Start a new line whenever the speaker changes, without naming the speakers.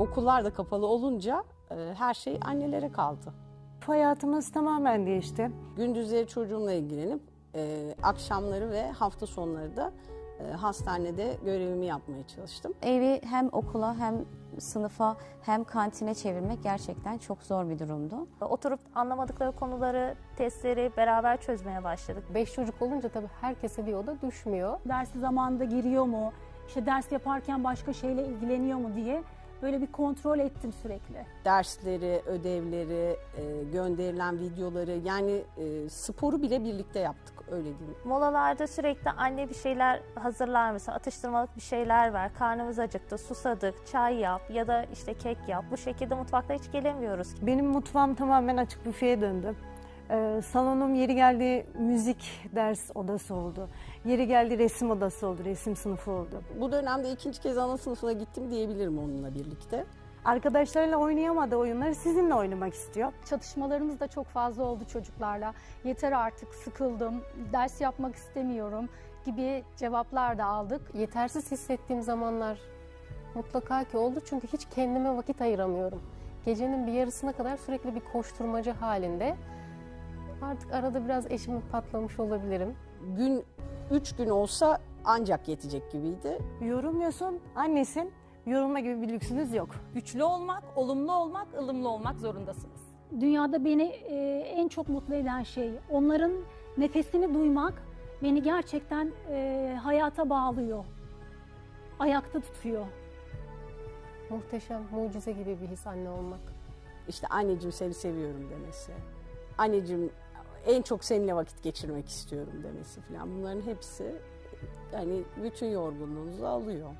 okullar da kapalı olunca e, her şey annelere kaldı.
Hayatımız tamamen değişti.
Gündüzleri çocuğumla ilgilenip e, akşamları ve hafta sonları da e, hastanede görevimi yapmaya çalıştım.
Evi hem okula hem sınıfa hem kantine çevirmek gerçekten çok zor bir durumdu.
Oturup anlamadıkları konuları, testleri beraber çözmeye başladık.
Beş çocuk olunca tabii herkese bir oda düşmüyor.
dersi zamanında giriyor mu, işte ders yaparken başka şeyle ilgileniyor mu diye böyle bir kontrol ettim sürekli.
Dersleri, ödevleri, e, gönderilen videoları yani e, sporu bile birlikte yaptık öyle diyeyim.
Molalarda sürekli anne bir şeyler hazırlar mısın? Atıştırmalık bir şeyler ver. Karnımız acıktı, susadık, çay yap ya da işte kek yap. Bu şekilde mutfakta hiç gelemiyoruz.
Benim mutfağım tamamen açık büfeye döndü. Ee, salonum yeri geldi müzik ders odası oldu. Yeri geldi resim odası oldu, resim sınıfı oldu.
Bu dönemde ikinci kez ana sınıfına gittim diyebilirim onunla birlikte.
Arkadaşlarıyla oynayamadığı oyunları sizinle oynamak istiyor.
Çatışmalarımız da çok fazla oldu çocuklarla. Yeter artık sıkıldım, ders yapmak istemiyorum gibi cevaplar da aldık.
Yetersiz hissettiğim zamanlar mutlaka ki oldu çünkü hiç kendime vakit ayıramıyorum. Gecenin bir yarısına kadar sürekli bir koşturmacı halinde. Artık arada biraz eşimi patlamış olabilirim.
Gün üç gün olsa ancak yetecek gibiydi.
Yorulmuyorsun, annesin. Yorulma gibi bir lüksünüz yok.
Güçlü olmak, olumlu olmak, ılımlı olmak zorundasınız.
Dünyada beni e, en çok mutlu eden şey onların nefesini duymak beni gerçekten e, hayata bağlıyor. Ayakta tutuyor.
Muhteşem, mucize gibi bir his anne olmak.
İşte anneciğim seni seviyorum demesi. Anneciğim en çok seninle vakit geçirmek istiyorum demesi falan. Bunların hepsi yani bütün yorgunluğunuzu alıyor.